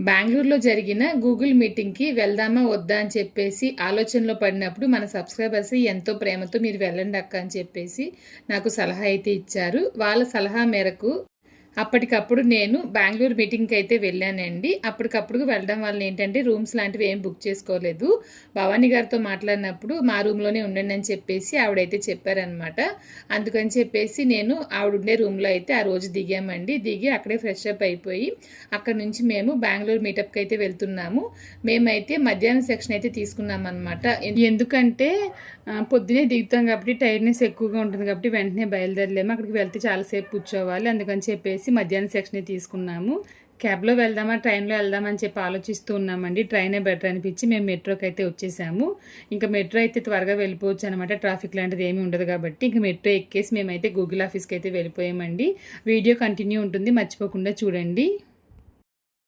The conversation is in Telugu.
బెంగళూరులో జరిగిన గూగుల్ మీటింగ్కి వెళ్దామా వద్దా అని చెప్పేసి ఆలోచనలో పడినప్పుడు మన సబ్స్క్రైబర్స్ ఎంతో ప్రేమతో మీరు వెళ్ళండి అక్క అని చెప్పేసి నాకు సలహా అయితే ఇచ్చారు. వాళ్ళ సలహా మేరకు అప్పటికప్పుడు నేను బెంగళూరు మీటింగ్కి అయితే వెళ్ళానండి. అప్పటికప్పుడు వెళ్ళడం వల్ల ఏంటంటే రూమ్స్ లాంటివి ఏం బుక్ చేసుకోలేదు. భవానీ గారితో మాట్లాడినప్పుడు మా రూమ్లోనే ఉండండి అని చెప్పేసి ఆవిడైతే చెప్పారనమాట అందుకని చెప్పేసి నేను ఆవిడ ఉండే రూమ్లో అయితే ఆ రోజు దిగామండి. దిగి అక్కడే ఫ్రెష్ అప్ అయిపోయి అక్కడ నుంచి మేము బెంగళూరు మీటప్కి అయితే వెళ్తున్నాము. మేమైతే మధ్యాహ్నం సెక్షన్ అయితే తీసుకున్నాం అనమాట ఎందుకంటే పొద్దునే దిగుతాం కాబట్టి టైర్నెస్ ఎక్కువగా ఉంటుంది కాబట్టి వెంటనే బయలుదేరలేము. అక్కడికి వెళ్తే చాలాసేపు కూర్చోవాలి. అందుకని చెప్పేసి మధ్యాహ్నం సెక్షన్ తీసుకున్నాము. క్యాబ్లో వెళ్దామా ట్రైన్లో వెళ్దామని చెప్పి ఆలోచిస్తూ ఉన్నామండి. ట్రైనే బెటర్ అనిపించి మేము మెట్రోకి అయితే వచ్చేసాము. ఇంకా మెట్రో అయితే త్వరగా వెళ్ళిపోవచ్చు అనమాట ట్రాఫిక్ లాంటిది ఏమీ ఉండదు కాబట్టి ఇంకా మెట్రో ఎక్కేసి మేమైతే గూగుల్ ఆఫీస్కి అయితే వెళ్ళిపోయామండి. వీడియో కంటిన్యూ ఉంటుంది. మర్చిపోకుండా చూడండి.